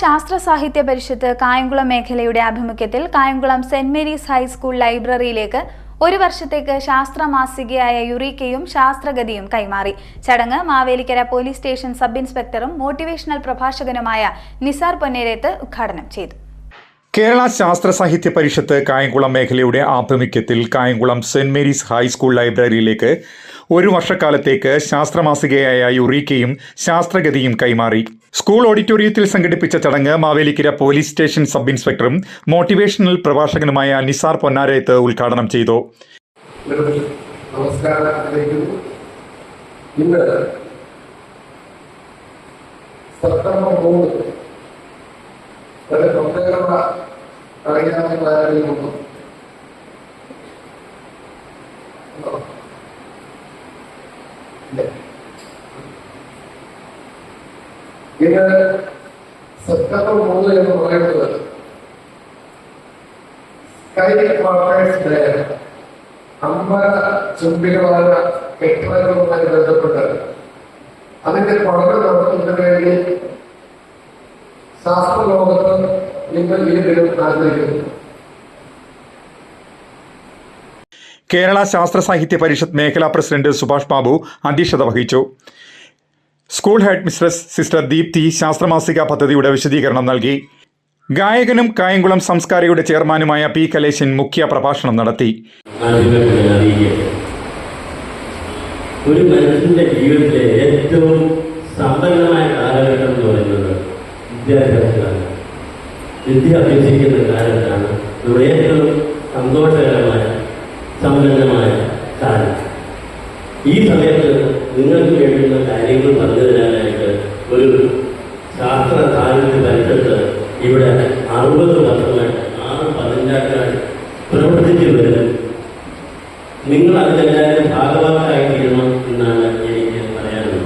ശാസ്ത്ര സാഹിത്യ പരിഷത്ത് കായംകുളം മേഖലയുടെ ആഭിമുഖ്യത്തിൽ Kayamkulam Saint Mary's high school ലൈബ്രറിയിലേക്ക് ഒരു വർഷത്തേക്ക് ശാസ്ത്ര മാസികയായ യുറീക്കയും ശാസ്ത്രഗതിയും കൈമാറി. ചടങ്ങ് മാവേലിക്കര പോലീസ് സ്റ്റേഷൻ സബ് ഇൻസ്പെക്ടറും മോട്ടിവേഷണൽ പ്രഭാഷകനുമായ നിസാർ പൊന്നേരത്ത് ഉദ്ഘാടനം ചെയ്തു. കേരള ശാസ്ത്ര സാഹിത്യ പരിഷത്ത് കായംകുളം മേഖലയുടെ ആഭിമുഖ്യത്തിൽ Kayamkulam Saint Mary's high school ലൈബ്രറിയിലേക്ക് ഒരു വർഷക്കാലത്തേക്ക് ശാസ്ത്രമാസികയായ യുറീക്കയും ശാസ്ത്രഗതിയും കൈമാറി. സ്കൂൾ ഓഡിറ്റോറിയത്തിൽ സംഘടിപ്പിച്ച ചടങ്ങ് മാവേലിക്കര പോലീസ് സ്റ്റേഷൻ സബ് ഇൻസ്പെക്ടറും മോട്ടിവേഷണൽ പ്രഭാഷകനുമായ നിസാർ പൊന്നാരയത്ത് ഉദ്ഘാടനം ചെയ്തു. നമസ്കാരം ഇന്ന് സെപ്റ്റംബർ മൂന്ന് വളരെ പ്രത്യേകത അറിയാവുന്ന ആരെങ്കിലും ഇത് സെപ്റ്റംബർ മൂന്ന് എന്ന് പറയുന്നത് സ്കൈ വാട്ടേഴ്സ് ഡേ അമ്പല ചുംബികളായ കെട്ടിടങ്ങളുമായി ബന്ധപ്പെട്ട് അതിന്റെ പഠനം നടത്തുന്നതിന് വേണ്ടി ശാസ്ത്രലോകത്ത് നിങ്ങൾ ഈ ദിനം ആഗ്രഹിക്കുന്നു. കേരള ശാസ്ത്ര സാഹിത്യ പരിഷത്ത് മേഖലാ പ്രസിഡന്റ് സുഭാഷ് ബാബു അധ്യക്ഷത വഹിച്ചു. School headmistress sister Deepthi ശാസ്ത്രമാസിക പദ്ധതിയുടെ വിശദീകരണം നൽകി. ഗായകനും കായംകുളം സംസ്കാരയുടെ ചെയർമാനുമായ പി കലേശൻ മുഖ്യ പ്രഭാഷണം നടത്തി. ഒരു മനുഷ്യന്റെ ജീവിതത്തിലെ ഏറ്റവും സമ്പന്നമായ കാലഘട്ടം എന്ന് പറയുന്നത് വിദ്യാഭ്യാസമാണ് വിദ്യ അഭ്യസിക്കുന്ന നമ്മുടെ ഏറ്റവും സന്തോഷകരമായ സമ്പന്നമായ കാലം ഈ സമയത്ത് നിങ്ങൾക്ക് വേണ്ടുന്ന കാര്യങ്ങൾ പറഞ്ഞു തരാനായിട്ട് ഒരു ശാസ്ത്ര താരത്തിന് പരിസരത്ത് ഇവിടെ അറുപത് വർഷമായിട്ട് ആറ് പതിനഞ്ചാക്കാട് പ്രവർത്തിച്ചു വരുന്നു നിങ്ങൾ അതിലെല്ലാവരും ഭാഗവാക്കായി തീരണം എന്നാണ് എനിക്ക് പറയാനുള്ളത്.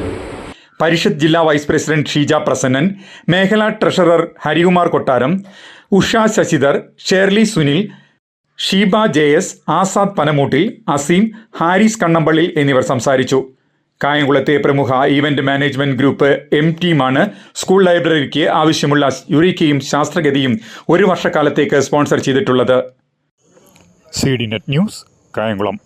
പരിഷത്ത് ജില്ലാ വൈസ് പ്രസിഡന്റ് ഷീജ പ്രസന്നൻ മേഖലാ treasurer Harikumar Kottaram Usha Sasidhar Shirley Sunil Sheeba J S Azad Panamoottil Azeem Haris Kannampally എന്നിവർ സംസാരിച്ചു. കായംകുളത്തെ പ്രമുഖ ഈവന്റ് മാനേജ്മെന്റ് ഗ്രൂപ്പ് എം ടീമാണ് സ്കൂൾ ലൈബ്രറിക്ക് ആവശ്യമുള്ള യുറിക്കയും ശാസ്ത്രഗതിയും ഒരു വർഷക്കാലത്തേക്ക് സ്പോൺസർ ചെയ്തിട്ടുള്ളത്. C D net news Kayamkulam.